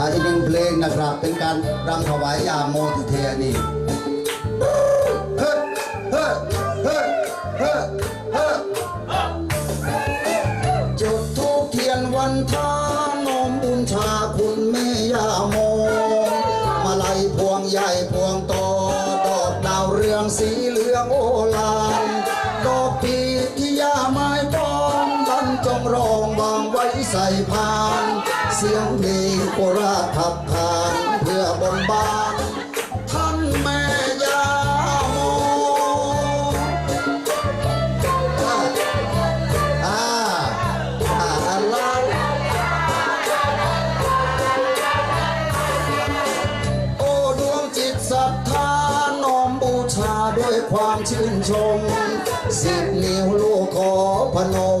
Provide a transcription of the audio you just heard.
อ่าอีกหนึ่งเพลงนะครับ เป็นการรำถวายยาโมทิเทนีเฮ้เฮ้เฮ้เฮ้เฮ้จุดทูบเทียนวันทานนมบุญชาคุณแม่ยาโม มาลัยพวงใหญ่พวงโตดอกดาวเรืองสีเหลืองโอลานดอกพีที่ยาไม้ปองบรรจงรองวางไว้ใส่พาน เสียงเพลง โคราชขับขานเพื่อบนบานท่านแม่ยาโมอ่าอ่าอ่าลาโอ้ดวงจิตศรัทธาน้อมบูชาด้วยความชื่นชมสิบนิ้วลูกขอพนม